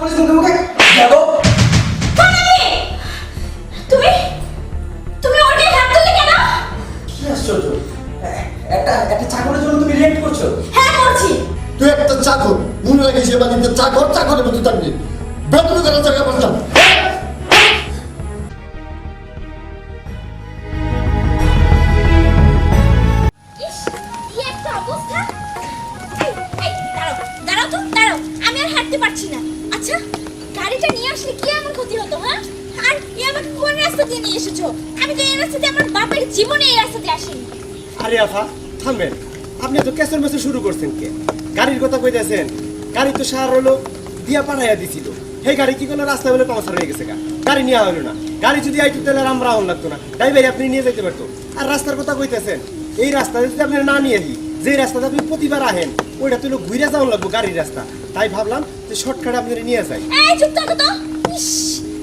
মুখে তুমি তুমি? ওর গায়ে হাত তুললে কেন? কি আশ্চর্য। একটা একটা চাকরের জন্য তুমি রিয়েক্ট করছ? হ্যাঁ করছি। তুই একটা চাকর মনে রাখিস এ বাড়িতে চাকর চাকরের মতো থাকবি। বেতন করার জায়গা দাঁড়াও। আমি আর হাঁটতে পারছি না। আচ্ছা গাড়িটা নিয়ে আসলে কি এমন ক্ষতি হতো হ্যাঁ? আর এ আমাকে কোন রাস্তা দিয়ে নিয়ে এসেছ? আমি তো এই রাস্তা দিয়ে আমার বাপের জীবনে এই রাস্তা দিয়ে আসিনি। আরে আফা, থামবেন। আপনি তো কেসর মেসর শুরু করছেন কে? গাড়ির কথা কইতেছেন। গাড়ি তো সার হলো, দিয়া পাঠাইয়া দিছিল। সেই গাড়ি কি করল রাস্তায় বলে পাঁচর হয়ে গেছে গাড়ি নেওয়া হলো না। গাড়ি যদি আইতো তাহলে আমরা আউন লাগতো না। ড্রাইভার আপনি নিয়ে যেতে পারতো। আর রাস্তার কথা কইতেছেন, এই রাস্তা যদি আপনি না নিয়ে যে রাস্তাতে আপনি প্রতিবার আহেন ওইটা তো হলো ঘুরে যাওয়ান লাগবো গাড়ির রাস্তা। তাই ভাবলাম যে শর্টকাটে আপনি নিয়ে যাই। এই চুপ থাকো তো। ইস,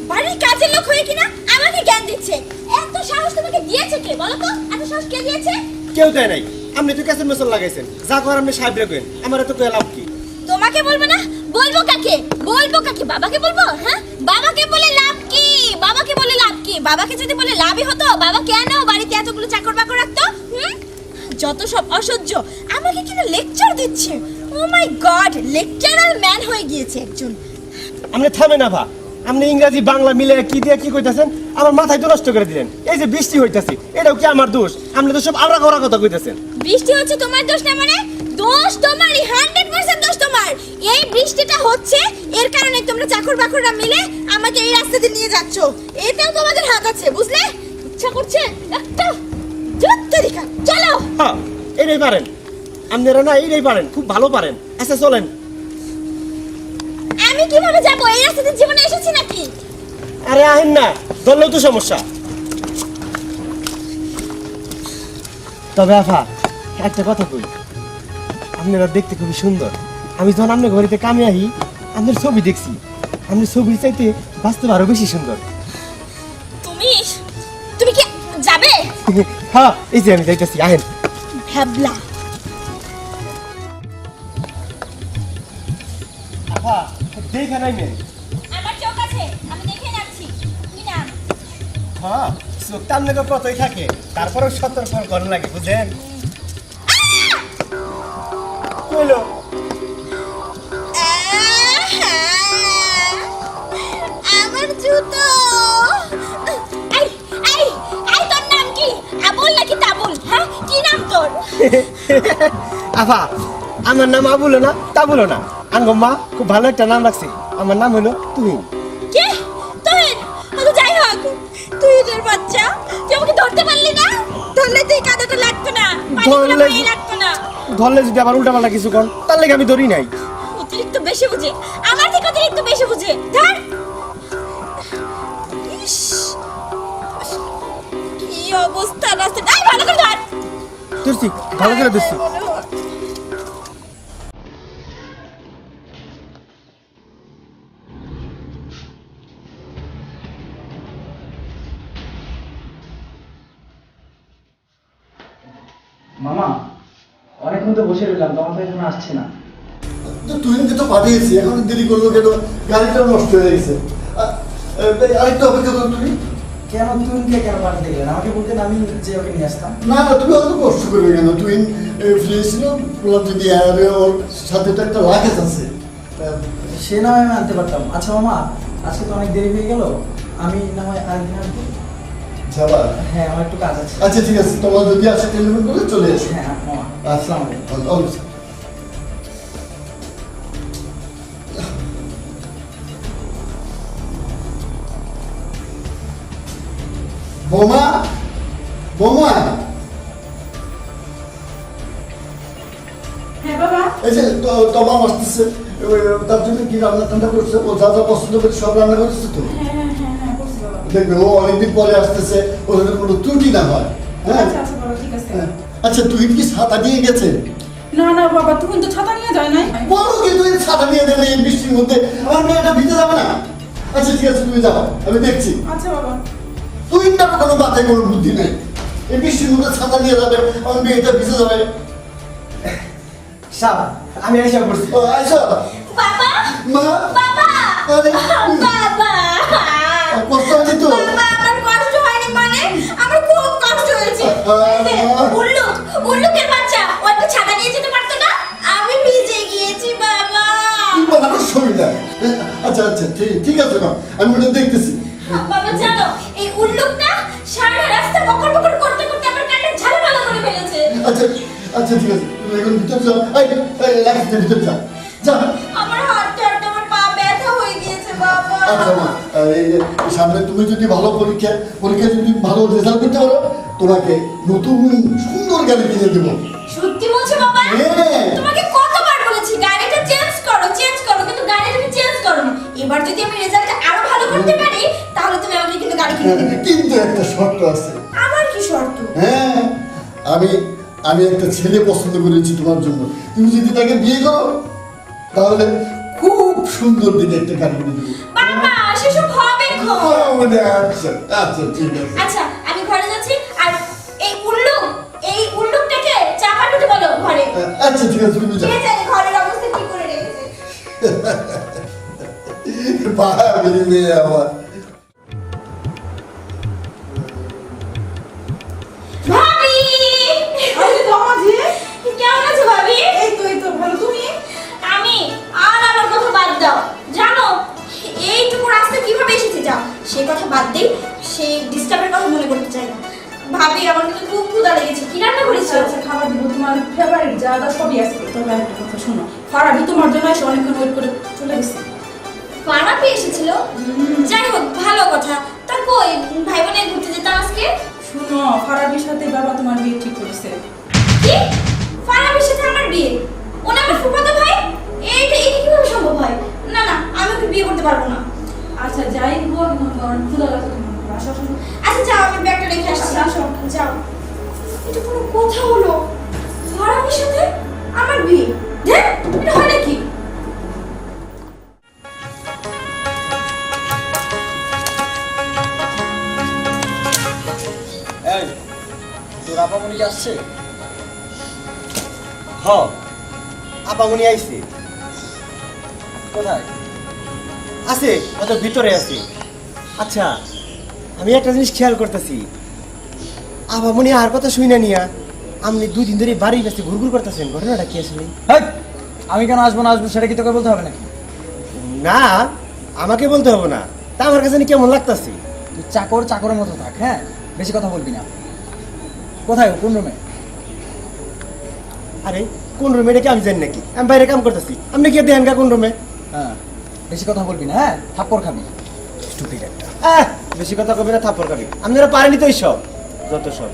বাড়ির কাজের লোক হয়ে কিনা আমাকে জ্ঞান দিচ্ছে। এত সাহস তোমাকে দিয়েছে কে বলো তো? এত সাহস কে দিয়েছে? কেউ দেয় নাই। আপনি তো মেসর লাগাইছেন। যা আপনি সাহেব রেখেন আমার এত কয়ে লাভ কি? তোমাকে বলব না বলব কাকে? বলব কাকে? বাবাকে বলব? হ্যাঁ? বাবাকে বলে লাভ কি? বাবাকে বলে লাভ কি? বাবাকে যদি বলে লাভই হতো বাবা কেন বাড়িতে এতগুলো চাকর বাকর রাখতো? হুম? যত সব অসহ্য আমাকে কিনা লেকচার দিচ্ছে? Oh my god lecturer man হয়ে গিয়েছে একজন। আপনি থামেন না ভা। আপনি ইংরাজি বাংলা মিলে কি দিয়ে কি কইতাছেন? আমার মাথায় তো নষ্ট করে দিলেন। এই যে বৃষ্টি হইতাছে এটাও কি আমার দোষ? আপনি তো সব আবরা করা কথা কইতাছেন। বৃষ্টি হচ্ছে তোমার দোষ না মানে? দোষ তোমারই হান্ড্রেড পার্সেন্ট দোষ তোমার। এই বৃষ্টিটা হচ্ছে এর কারণে তোমরা চাকর বাকররা মিলে আমাকে এই রাস্তা দিয়ে নিয়ে যাচ্ছ। এটাও তোমাদের হাত আছে বুঝলে? ইচ্ছা করছে? একটা। চলো! হ্যাঁ এটাই পারেন। আপনারা না পারেন খুব ভালো পারেন। আচ্ছা চলেন। আমি কীভাবে যাব? এই রাস্তা দিয়ে জীবনে এসেছি নাকি? আরে আহেন না ধরলেও তো সমস্যা। তবে আফা একটা কথা কই। আপনারা দেখতে খুবই সুন্দর। আমি যখন আপনার ঘরেতে কামে আহি আপনার ছবি দেখছি। আপনার ছবির চাইতে বাস্তব আরও বেশি সুন্দর। হ্যাঁ এই যে আমি যাইতেছি আহেন ভ্যাবলা আফা দেখে নাই মেয়ে আমার চোখ আছে আমি দেখে যাচ্ছি। তুমি না হ্যাঁ চোখটা আপনাকে কতই থাকে? তারপরেও সতর্ক করার লাগে বুঝেন কইলো? আমার জুতো! নাম তোর? আফা আমার নাম আবুলো না তাবুলো না। আনগো মা খুব ভালো একটা নাম রাখছি। আমার নাম হলো তুমি কে? তুই আচ্ছা যাই হোক। তুই তোর বাচ্চা তুই আমাকে ধরতে পারলি না? ধরলে তুই কাদাটা লাগতো না ধরলে- লাগতো না। ধরলে যদি আবার উল্টা পাল্টা কিছু কর তার লেগে আমি ধরি নাই। অতিরিক্ত বেশি বুঝে। আমার থেকে অতিরিক্ত বেশি বুঝে। ধর! কি অবস্থা ভালো করে ধর! ধরছি ভালো করে ধরছি। মামা অনেকক্ষণ তো বসে রইলাম তোমার তো এখন আসছে না। তো তুহিনকে তো পাঠিয়েছি এখন দেরি করল কেন? গাড়িটা নষ্ট হয়ে গেছে। আরেকটু অপেক্ষা করো তুমি। কেন তুমিকে কেন পাঠাতে গেলেন আমাকে বলতেন আমি যে ওকে নিয়ে আসতাম। না না তুমি অত কষ্ট করবে কেন? তুহিন ফ্রি ছিল বললাম যদি আরে ওর সাথে তো একটা লাগেজ আছে। সে না আমি আনতে পারতাম। আচ্ছা মামা আজকে তো অনেক দেরি হয়ে গেল। আমি না হয় আরেকদিন আসব? যাবা? হ্যাঁ আমার একটু কাজ আছে। আচ্ছা ঠিক আছে। তোমার যদি আসে টেলিফোন করে চলে এসো হ্যাঁ মামা। আসসালামু আলাইকুম। বোমা? বোমা? হ্যাঁ বাবা। এই যে তো- তোমার আসতেছে তার জন্য কি রান্না টান্না করছে? ও যা যা পছন্দ করে সব রান্না করছে তো? হ্যাঁ হ্যাঁ দেখবে ও অনেকদিন পরে আসতেছে ওর জন্য কোনো ত্রুটি না হয় হ্যাঁ? আচ্ছা আচ্ছা বাবা ঠিক আছে। হ্যাঁ। আচ্ছা তুই কি ছাতা দিয়ে গেছে? না না বাবা তুমি তো ছাতা নিয়ে যায় নাই। বলো কি তুই ছাতা নিয়ে দেবে এই বৃষ্টির মধ্যে আমার মেয়েটা ভিজে যাবে না? আচ্ছা ঠিক আছে তুমি যাও আমি দেখছি। আচ্ছা বাবা। তুই না কোনো মাথায় কোনো বুদ্ধি নেই। এই বৃষ্টির মধ্যে ছাতা নিয়ে যাবে আমার ভিজে যাবে। সাব আমি এসে পড়ছি। ও, আচ্ছা বাবা! মা! বাবা! আরে। বাবা! কষ্ট হয়নি তো? বাবা আমার কষ্ট হয়নি মানে? আমার খুব কষ্ট হয়েছে। আরে উল্লুকের বাচ্চা ও একটা ছাতা নিয়ে যেতে পারতো না? আমি ভিজে গিয়েছি বাবা। মানুষ ছবি না। আচ্ছা আচ্ছা ঠিক ঠিক আছে মা। আমি ওটা দেখতেছি। বাবা জানো এই উল্লুকটা সারা রাস্তা বকর বকর করতে করতে আমার কানে ঝালাপালা করে ফেলেছে। আচ্ছা আচ্ছা ঠিক আছে তুমি এখন ভিতর যাও। এই এই লাইট ভিতর যা যা। আমার হাতটা আর আমার পা ব্যথা হয়ে গিয়েছে বাবা। আচ্ছা মা এই যে সামনে তুমি যদি ভালো পরীক্ষা পরীক্ষা যদি ভালো রেজাল্ট করতে পারো তোমাকে নতুন সুন্দর গাড়ি কিনে দেবো। সত্যি বলছো বাবা? হ্যাঁ। কিন্তু একটা শর্ত আছে। আমার কি শর্ত? হ্যাঁ আমি আমি একটা ছেলে পছন্দ করেছি তোমার জন্য। তুমি যদি তাকে বিয়ে করো তাহলে খুব সুন্দর দিকে একটা গাড়ি কিনে দেবো। বাবা সেসব হবে আচ্ছা আচ্ছা ঠিক আছে। আচ্ছা আমি ঘরে যাচ্ছি আর এই উল্লুক এই উল্লুকটাকে চাপা দিতে বলো ঘরে। আচ্ছা ঠিক আছে তুমি যাও। ঘরের অবস্থা কি করে রেখেছে। বাবা মেয়ে আমার। সেই কথা বাদ দিই সেই ডিস্টার্বের কথা মনে করতে চাই না। ভাবি আমার কিন্তু খুব ক্ষুধা লেগেছে। কি রান্না করেছ? আচ্ছা আচ্ছা খাবার দিব। তোমার ফেভারিট যা যা সবই আছে। তবে একটা কথা শোনো। ফারাবি তোমার জন্য এসে অনেকক্ষণ ওয়েট করে চলে গেছে। পাড়াপি এসেছিল? যাই হোক ভালো কথা। তা কই ভাই বোনে ঘুরতে যেতাম আজকে? শুনো ফারাবির সাথে বাবা তোমার বিয়ে ঠিক করেছে। কি? ফারাবির সাথে আমার বিয়ে? ওনা আমার ফুফাতো ভাই? এইটা এটা কীভাবে সম্ভব হয়? না না আমি ওকে বিয়ে করতে পারব না। আচ্ছা যাই হোক ক্ষুধা লাগছে আসো আসো। আচ্ছা যাও আমি ব্যাগটা রেখে আসছি আচ্ছা, আসো। যাও। এটা কোনো কথা হলো। ফারাবির সাথে আমার বিয়ে? দেখ এটা হয় নাকি? তোর আপামনি কি আসছে হ আপামনি আইছে। কোথায়? আছে হয়তো ভিতরে আছে। আচ্ছা আমি একটা জিনিস খেয়াল করতেছি। মনে আর কথা শুই না নিয়া আপনি দুই দিন ধরে বাড়ির কাছে ঘুরঘুর করতেছেন ঘটনাটা কি আসলে? আমি কেন আসব না আসব সেটা কি তোকে বলতে হবে নাকি? না আমাকে বলতে হবে না। তা আমার কাছে কেমন লাগতাছে? তুই চাকর চাকরের মতো থাক হ্যাঁ? বেশি কথা বলবি না। কোথায়? কোন রুমে আরে কোন রুমে এটা কি আমি জানি নাকি। আমি বাইরে কাম করতেছি। আপনি কি দেখেন কা কোন রুমে হ্যাঁ। বেশি কথা বলবি না হ্যাঁ? থাপ্পড় খাবি। স্টুপিড একটা। আহ, বেশি কথা কবি না থাপ্পড় খাবি। আমি আপনারা পারেনি তো সব যত সব।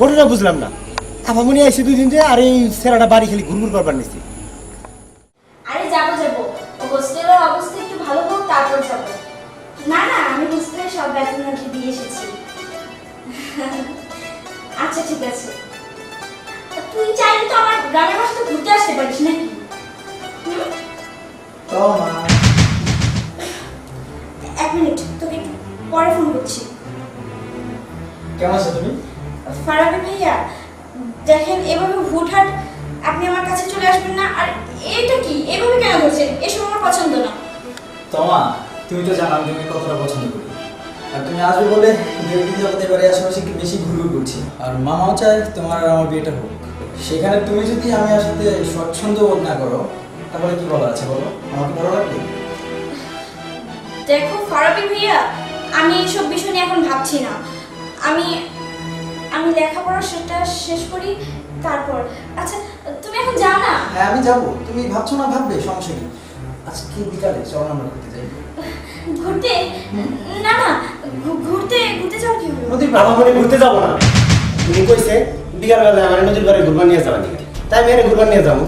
ঘটনা বুঝলাম না। আপামনি আইসি দুই দিন যে আর এই সেরাটা বাড়ি খালি ঘুরঘুর করবার নিছি। আরে যাব যাব। হোস্টেলের অবস্থা একটু ভালো হোক তারপর যাব। না না আমি হোস্টেলের সব বেতন আর কি দিয়ে এসেছি। আচ্ছা ঠিক আছে। তুই চাইলে তো আমার গ্রামের বাসাতে ঘুরতে আসতে পারিস নাকি? হুম? তোমা এক মিনিট তোকে পরে ফোন করছি। কেমন আছো তুমি? ফারাবি ভাইয়া দেখেন এভাবে হুটহাট আপনি আমার কাছে চলে আসবেন না আর এটা কি? এভাবে কেন ধরছেন? এসব আমার পছন্দ না। তোমা তুমি তো জানো আমি কতটা পছন্দ করি। আর তুমি আসবে বলে দেবী জগতের বাড়ি আশেপাশে একটু বেশি ঘুরঘুর করছি। আর মামাও চায় তোমার আর আমার বিয়েটা হোক। সেখানে তুমি যদি আমি আর সাথে স্বচ্ছন্দ বোধ না করো তাহলে কি বলা আছে বলো? আমাকে ভালো লাগবে? দেখো ফারাবি ভাইয়া আমি এইসব বিষয় নিয়ে এখন ভাবছি না। আমি আমি লেখাপড়া সেটা শেষ করি তারপর। আচ্ছা তুমি এখন যাও না? হ্যাঁ আমি যাব। তুমি ভাবছ না ভাববে? সমস্যা নেই আজকে বিকালে চলো আমরা ঘুরতে যাই। ঘুরতে? না না ঘুরতে ঘুরতে যাও কি হলো নদীর আপামনি ঘুরতে যাব না। তুমি কইছে বিকাল বেলা আমার নদীর পাড়ে ঘুরবার নিয়ে যাওয়া দিকে তাই আমি ঘুরবার নিয়ে যাব।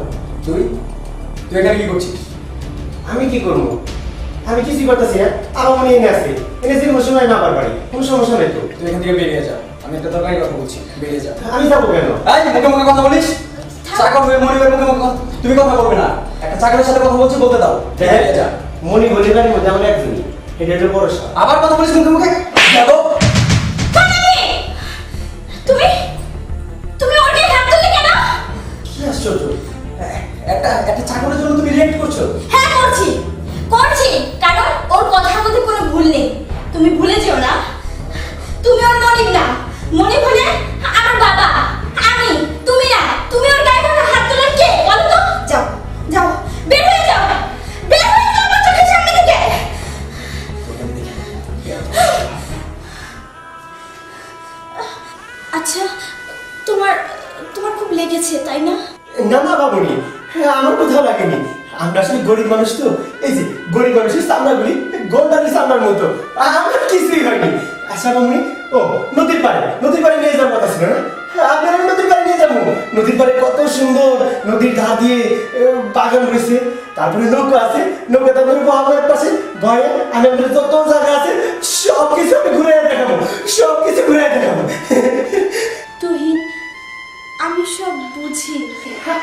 তুই? তুই এখানে কি করছিস? আমি কি করব? আমি কিছুই করতেছি না আপামনি এনে আছে। এনে যে কোনো সময় না পার বাড়ি। কোনো সমস্যা নেই তো। তুই এখান থেকে বেরিয়ে যা। আমি একটা দরকারি কথা বলছি। বেরিয়ে যা। আমি যাব কেন? এই মুখে মুখে কথা বলিস? চাকর হয়ে মনিবের মুখে মুখে তুমি কথা বলবে না। একটা চাকরের সাথে কথা বলছি বলতে দাও। বেরিয়ে যা। মনি গলিবাড়ির মধ্যে আমার একজনই। এটা বড় আবার কথা বলিস মুখে মুখে? আচ্ছা মামনি ও নদীর পাড়ে। নদীর পাড়ে নিয়ে যাওয়ার কথা ছিল না? হ্যাঁ, আপনারা নদীর পাড়ে নিয়ে যাব। নদীর পাড়ে কত সুন্দর নদীর ধা দিয়ে বাগান রয়েছে তারপরে নৌকা আছে। নৌকা তারপরে মহাভারত পাশে। ভয়ে আমি আমাদের যত জায়গা আছে সব কিছু আমি ঘুরে দেখাবো। সব কিছু ঘুরে দেখাবো। তুহিন আমি সব বুঝি।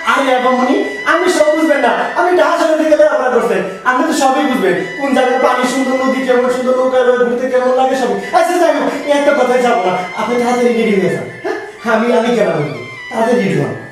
আরে বাবুনি আমি সব বুঝবেন না। আমি ঢাকা দিকে গেলে আপনারা করছেন আপনি তো সবই বুঝবেন। কোন জায়গায় পানি সুন্দর, নদী কেমন সুন্দর, নৌকা ঘুরতে কেমন লাগে সবই। আচ্ছা যাই হোক একটা কথাই যাব না। আপনি তাড়াতাড়ি রেডি হয়ে যান। হ্যাঁ? আমি আমি কেন তাড়াতাড়ি রেডি হন।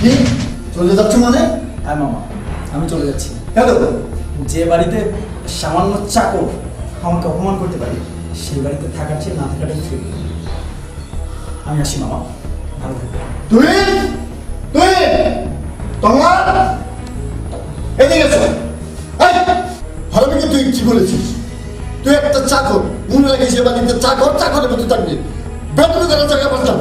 কি চলে যাচ্ছ মানে? হ্যাঁ মামা, আমি চলে যাচ্ছি। কেন যে বাড়িতে সামান্য চাকর আমাকে অপমান করতে পারে, সেই বাড়িতে থাকার চেয়ে না থাকাটাই ঠিক। আমি আসি, মামা। ভালো থাকবে তুই তুই তোমার? এদিকে এসো। এই তুই কি বলেছিস? তুই একটা চাকর, মনে রাখিস এ বাড়িতে চাকর, চাকরের মতো থাকবি। বেতন জায়গা পারতাম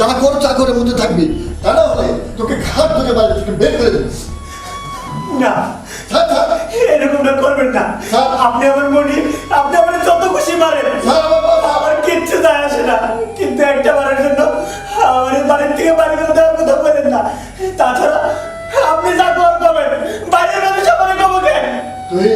চাকর চাকরের মধ্যে থাকবি। তা না হলে তোকে ঘাট ধরে বাড়ি থেকে বের করে দেবে। না। এরকমটা করবেন না। আপনি আমার মনি আপনি আমার যত খুশি মারেন। আমার কিচ্ছু যায় আসে না। কিন্তু একটা বারের জন্য আমার বাড়ির থেকে বাড়ি করে দেওয়ার কথা বলেন না। তাছাড়া আপনি যা কর করবেন বাইরের মানুষ আমার তুই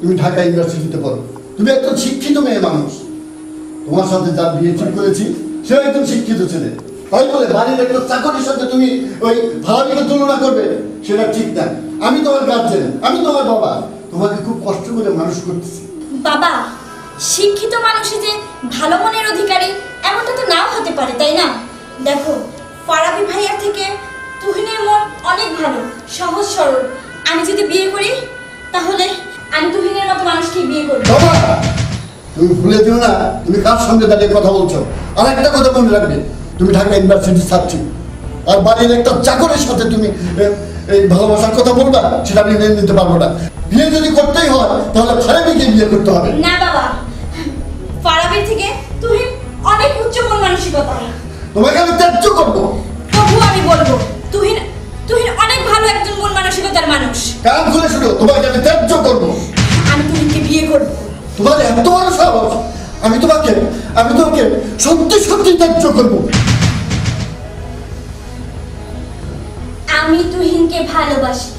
তুমি ঢাকা ইউনিভার্সিটিতে পড়ো তুমি একজন শিক্ষিত মেয়ে মানুষ। তোমার সাথে যার বিয়ে ঠিক করেছি সে একজন শিক্ষিত ছেলে। তাই বলে বাড়ির একটা চাকরির সাথে তুমি ওই ভাড়াটিকে তুলনা করবে, সেটা ঠিক না। আমি তোমার গার্জেন আমি তোমার বাবা। তোমাকে খুব কষ্ট করে মানুষ করতেছি। বাবা, শিক্ষিত মানুষই যে ভালো মনের অধিকারী, এমনটা তো নাও হতে পারে, তাই না? দেখো, ফারাবি ভাইয়ার থেকে তুহিনের মন অনেক ভালো, সহজ সরল। আমি যদি বিয়ে করি, তাহলে আমি তুহিনের মতো মানুষকে বিয়ে করব। বাবা তুমি ভুলে যেও না তুমি কার সঙ্গে দাঁড়িয়ে কথা বলছো? আর একটা কথা মনে রাখবে তুমি ঢাকা ইউনিভার্সিটির ছাত্রী। আর বাড়ির একটা চাকরের সাথে তুমি এই ভালোবাসার কথা বলবা সেটা আমি মেনে নিতে পারব না। বিয়ে যদি করতেই হয় তাহলে ফারাবিকে বিয়ে করতে হবে। না বাবা ফারাবির থেকে তুহিন অনেক উচ্চ মন মানসিকতা। তোমাকে আমি ত্যায্য করব। এত বড় সাহস আমি তোমাকে আমি তোমাকে সত্যি সত্যি ত্যায্য করব। আমি তুহিনকে ভালোবাসি।